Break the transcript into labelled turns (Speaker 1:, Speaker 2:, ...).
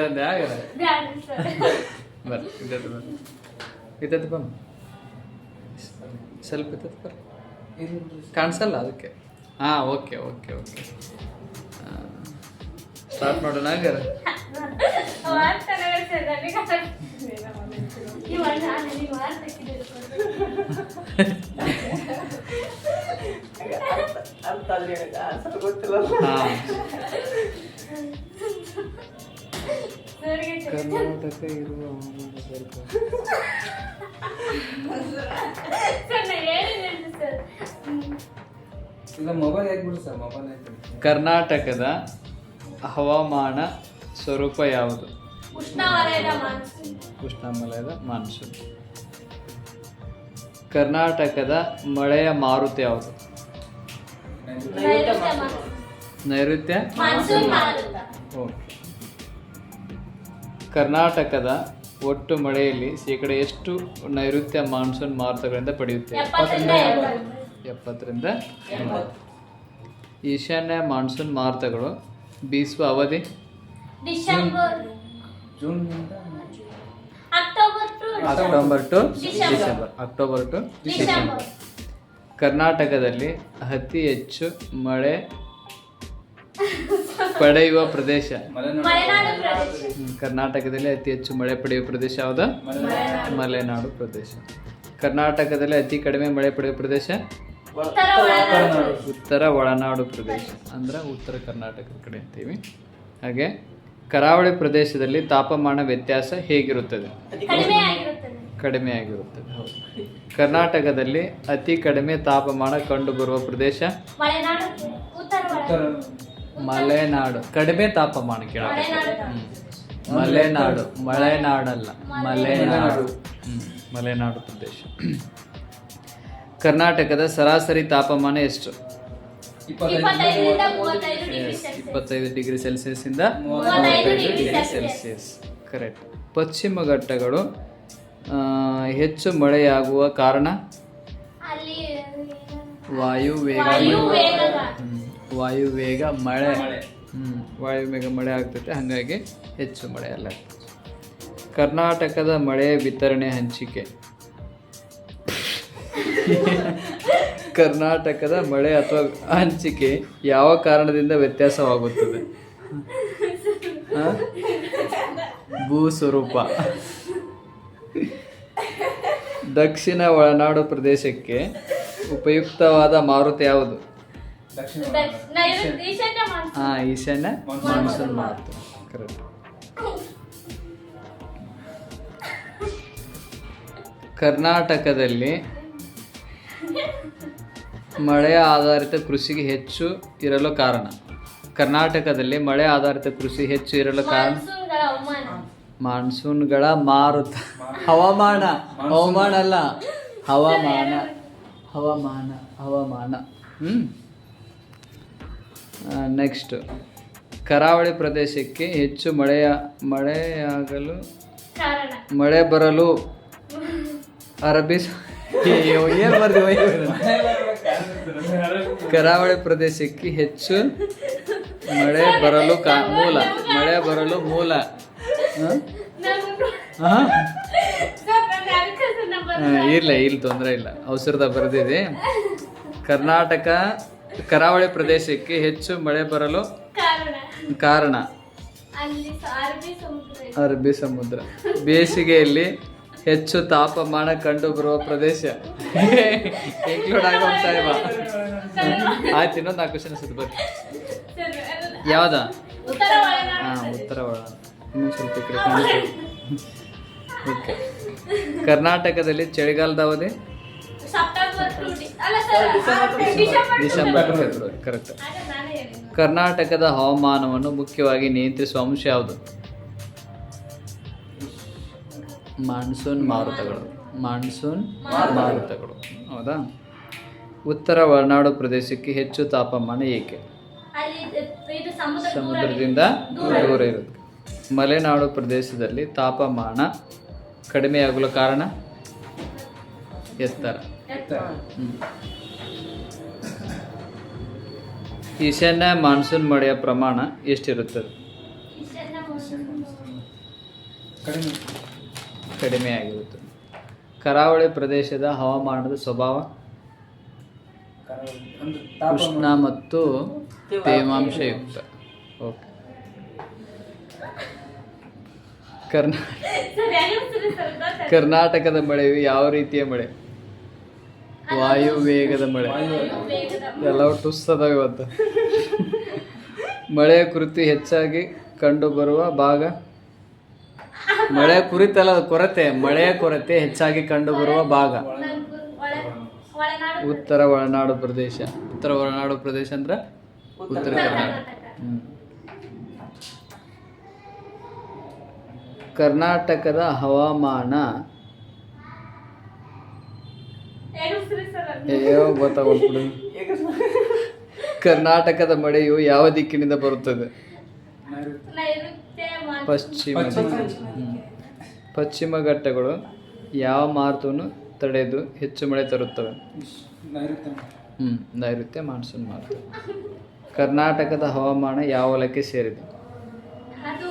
Speaker 1: ಸ್ವಲ್ಪ ಬರ್ರಿ ಕಾಣಿಸಲ್ಲ ಅದಕ್ಕೆ? ಹಾ ಓಕೆ ಓಕೆ ಓಕೆ. ಸ್ಟಾರ್ಟ್ ಮಾಡೋಣ
Speaker 2: ಹಾಗಾದ್ರೆ. ಅಂತ ಗೊತ್ತಿಲ್ಲ
Speaker 1: ಕರ್ನಾಟಕ ಇರುವ ಕರ್ನಾಟಕದ ಹವಾಮಾನ ಸ್ವರೂಪ ಯಾವುದು?
Speaker 3: ಉಷ್ಣವಲಯದ ಮಾನ್ಸೂನ್.
Speaker 1: ಕರ್ನಾಟಕದ ಮಳೆಯ ಮಾರುತಿ ಯಾವುದು?
Speaker 3: ನೈಋತ್ಯ ಮಾನ್ಸೂನ್.
Speaker 1: ನೈಋತ್ಯ? ಓಕೆ. ಕರ್ನಾಟಕದ ಒಟ್ಟು ಮಳೆಯಲ್ಲಿ ಶೇಕಡ ಎಷ್ಟು ನೈಋತ್ಯ ಮಾನ್ಸೂನ್ ಮಾರುತಗಳಿಂದ ಪಡೆಯುತ್ತೆ?
Speaker 3: ಎಪ್ಪತ್ತರಿಂದ.
Speaker 1: ಈಶಾನ್ಯ ಮಾನ್ಸೂನ್ ಮಾರುತಗಳು ಬೀಸುವ ಅವಧಿ?
Speaker 3: October to. December.
Speaker 1: October to
Speaker 3: December.
Speaker 1: ಕರ್ನಾಟಕದಲ್ಲಿ ಅತಿ ಹೆಚ್ಚು ಮಳೆ ಪಡೆಯುವ ಪ್ರದೇಶ? ಹ್ಮ್, ಕರ್ನಾಟಕದಲ್ಲಿ ಅತಿ ಹೆಚ್ಚು ಮಳೆ ಪಡೆಯುವ ಪ್ರದೇಶ ಯಾವುದು? ಮಲೆನಾಡು. ಪ್ರದೇಶ. ಕರ್ನಾಟಕದಲ್ಲಿ ಅತಿ ಕಡಿಮೆ ಮಳೆ ಪಡೆಯುವ ಪ್ರದೇಶ?
Speaker 3: ಉತ್ತರ ಒಳನಾಡು.
Speaker 1: ಉತ್ತರ ಒಳನಾಡು ಪ್ರದೇಶ. ಅಂದ್ರೆ ಉತ್ತರ ಕರ್ನಾಟಕದ ಕಡೆ ಅಂತೀವಿ. ಹಾಗೆ ಕರಾವಳಿ ಪ್ರದೇಶದಲ್ಲಿ ತಾಪಮಾನ ವ್ಯತ್ಯಾಸ ಹೇಗಿರುತ್ತದೆ?
Speaker 3: ಕಡಿಮೆ ಆಗಿರುತ್ತದೆ.
Speaker 1: ಕಡಿಮೆ ಆಗಿರುತ್ತದೆ ಹೌದು. ಕರ್ನಾಟಕದಲ್ಲಿ ಅತಿ ಕಡಿಮೆ ತಾಪಮಾನ ಕಂಡುಬರುವ ಪ್ರದೇಶ?
Speaker 3: ಮಲೆನಾಡು. ಉತ್ತರ ಒಳನಾಡು.
Speaker 1: ಮಲೆನಾಡು. ಕಡಿಮೆ ತಾಪಮಾನ ಕೇಳ.
Speaker 3: ಮಲೆನಾಡು.
Speaker 1: ಮಳೆನಾಡಲ್ಲ ಮಲೆನಾಡಲ್ಲ. ಮಲೆನಾಡು. ಮಲೆನಾಡು. ಪ್ರದೇಶ. ಕರ್ನಾಟಕದ ಸರಾಸರಿ ತಾಪಮಾನ ಎಷ್ಟು? ಇಪ್ಪತ್ತೈದು ಡಿಗ್ರಿ ಸೆಲ್ಸಿಯಸ್ ಇಂದ
Speaker 3: ಡಿಗ್ರಿ ಸೆಲ್ಸಿಯಸ್.
Speaker 1: ಕರೆಕ್ಟ್ ಪಶ್ಚಿಮ ಘಟ್ಟಗಳು ಹೆಚ್ಚು ಮಳೆಯಾಗುವ ಕಾರಣ?
Speaker 3: ಅಲ್ಲಿ
Speaker 1: ವಾಯು ವೇಗ
Speaker 3: ವಾಯು ವೇಗದ
Speaker 1: ವೇಗ ಮಳೆ. ಹ್ಞೂ ವಾಯು ವೇಗ ಮಳೆ ಆಗ್ತೈತೆ ಹಾಗಾಗಿ ಹೆಚ್ಚು ಮಳೆ ಅಲ್ಲ. ಕರ್ನಾಟಕದ ಮಳೆ ವಿತರಣೆ ಹಂಚಿಕೆ. ಕರ್ನಾಟಕದ ಮಳೆ ಅಥವಾ ಹಂಚಿಕೆ ಯಾವ ಕಾರಣದಿಂದ ವ್ಯತ್ಯಾಸವಾಗುತ್ತದೆ? ಭೂ ಸ್ವರೂಪ. ದಕ್ಷಿಣ ಒಳನಾಡು ಪ್ರದೇಶಕ್ಕೆ ಉಪಯುಕ್ತವಾದ ಮಾರುತ ಯಾವುದು? ಹಾ ಈಶಾನ್ಯ ಮಾನ್ಸೂನ್ ಮಾರುತಿ ಕರೆಕ್ಟ್ ಕರ್ನಾಟಕದಲ್ಲಿ ಮಳೆ ಆಧಾರಿತ ಕೃಷಿಗೆ ಹೆಚ್ಚು ಇರಲು ಕಾರಣ. ಕರ್ನಾಟಕದಲ್ಲಿ ಮಳೆ ಆಧಾರಿತ ಕೃಷಿ ಹೆಚ್ಚು ಇರಲು ಕಾರಣ
Speaker 3: ಮಾನ್ಸೂನ್ಗಳ
Speaker 1: ಮಾರುತ ಹವಾಮಾನ. ಹವಾಮಾನ ಅಲ್ಲ. ಹವಾಮಾನ. ಹವಾಮಾನ. ಹವಾಮಾನ. ಹ್ಞೂ ನೆಕ್ಸ್ಟ್ ಕರಾವಳಿ ಪ್ರದೇಶಕ್ಕೆ ಹೆಚ್ಚು ಮಳೆಯ ಮಳೆಯಾಗಲು ಮಳೆ ಬರಲು. ಅರಬ್ಬಿ ಏನು ಕರಾವಳಿ ಪ್ರದೇಶಕ್ಕೆ ಹೆಚ್ಚು ಮಳೆ ಬರಲು ಕಾ ಮೂಲ. ಮಳೆ ಬರಲು ಮೂಲ. ಇಲ್ಲ ಇಲ್ಲ ತೊಂದರೆ ಇಲ್ಲ. ಅವಸರದ ಬರೆದಿದೆ. ಕರ್ನಾಟಕ ಕರಾವಳಿ ಪ್ರದೇಶಕ್ಕೆ ಹೆಚ್ಚು ಮಳೆ ಬರಲು
Speaker 3: ಕಾರಣ.
Speaker 1: ಕಾರಣ?
Speaker 3: ಅಲ್ಲಿ ಅರಬ್ಬಿ ಸಮುದ್ರ ಇದೆ.
Speaker 1: ಅರಬ್ಬಿ ಸಮುದ್ರ. ಬೇಸಿಗೆಯಲ್ಲಿ ಹೆಚ್ಚು ತಾಪಮಾನ ಕಂಡುಬರುವ ಪ್ರದೇಶ. ಇನ್ಕ್ಲೂಡ್ ಆಗೋ? ಆಯ್ತು ಇನ್ನೊಂದು ನಾಲ್ಕು ಕ್ವಶನ್
Speaker 3: ಸರ್, ಅಲ್ಲ.
Speaker 1: ಯಾವ್ದ?
Speaker 3: ಉತ್ತರ ಒಳನಾಡು
Speaker 1: ಹಾ ಉತ್ತರ ಒಳ ಸ್ವಲ್ಪ ಈ ಕಡೆ ಕರ್ನಾಟಕದಲ್ಲಿ ಚಳಿಗಾಲದ ಅವಧಿ?
Speaker 3: December
Speaker 1: February correct. ಕರ್ನಾಟಕದ ಹವಾಮಾನವನ್ನು ಮುಖ್ಯವಾಗಿ ನಿಯಂತ್ರಿಸುವ ಅಂಶ ಯಾವುದು? ಮಾನ್ಸೂನ್ ಮಾರುತಗಳು. ಮಾನ್ಸೂನ್ ಮಾರುತಗಳು. ಹೌದಾ? ಉತ್ತರ ಒಳನಾಡು ಪ್ರದೇಶಕ್ಕೆ ಹೆಚ್ಚು ತಾಪಮಾನ ಏಕೆ? ಸಮುದ್ರದಿಂದ ದೂರ ಇರುತ್ತೆ. ಮಲೆನಾಡು ಪ್ರದೇಶದಲ್ಲಿ ತಾಪಮಾನ ಕಡಿಮೆಯಾಗಲು ಕಾರಣ? ಎತ್ತರ. ಈಶಾನ್ಯ ಮಾನ್ಸೂನ್ ಮಳೆಯ ಪ್ರಮಾಣ ಎಷ್ಟಿರುತ್ತದೆ?
Speaker 4: ಕಡಿಮೆ.
Speaker 1: ಕಡಿಮೆ ಆಗಿರುತ್ತೆ. ಕರಾವಳಿ ಪ್ರದೇಶದ ಹವಾಮಾನದ ಸ್ವಭಾವ? ಉಷ್ಣ
Speaker 4: ತಾಪಮಾನ.
Speaker 1: ಮತ್ತು ತೇವಾಂಶಯುಕ್ತ ಓಕೆ. ಕರ್ನಾಟಕದ ಮಳೆಯು ಯಾವ ರೀತಿಯ ಮಳೆ? ವಾಯು ವೇಗದ ಮಳೆ.
Speaker 3: ಎಲ್ಲ
Speaker 1: ಎಲ್ಲವೂ ಟುಸ್ ಅದಾವ ಇವತ್ತು. ಮಳೆಯ ಕುರಿತು ಹೆಚ್ಚಾಗಿ ಕಂಡುಬರುವ ಭಾಗ ಮಳೆ ಕುರಿತಲ್ಲ ಕೊರತೆ. ಮಳೆಯ ಕೊರತೆ ಹೆಚ್ಚಾಗಿ ಕಂಡುಬರುವ ಭಾಗ.
Speaker 3: ಒಳ- ಒಳನಾಡು
Speaker 1: ಉತ್ತರ ಒಳನಾಡು ಪ್ರದೇಶ. ಉತ್ತರ ಒಳನಾಡು ಪ್ರದೇಶ ಅಂದ್ರೆ ಉತ್ತರ ಕರ್ನಾಟಕ. ಕರ್ನಾಟಕದ ಹವಾಮಾನ
Speaker 3: ಎರಡು ಉಸಿರು ಸರ್ ಅದು.
Speaker 1: ಅಯ್ಯೋ ಗೊತ್ತಾಗ್ಬಿಡು ಕರ್ನಾಟಕದ ಮಳೆಯು ಯಾವ ದಿಕ್ಕಿನಿಂದ ಬರುತ್ತದೆ. ಪಶ್ಚಿಮ
Speaker 4: ಪಶ್ಚಿಮ.
Speaker 1: ಘಟ್ಟಗಳು ಯಾವ ಮಾರುತವನ್ನು ತಡೆದು ಹೆಚ್ಚು ಮಳೆ ತರುತ್ತವೆ?
Speaker 4: ಹ್ಞೂ ನೈಋತ್ಯ.
Speaker 1: ಹ್ಮ್ ನೈಋತ್ಯ ಮಾನ್ಸೂನ್ ಮಾರುತ. ಕರ್ನಾಟಕದ ಹವಾಮಾನ ಯಾವ ವಲಯಕ್ಕೆ ಸೇರಿದೆ?
Speaker 3: ಅದು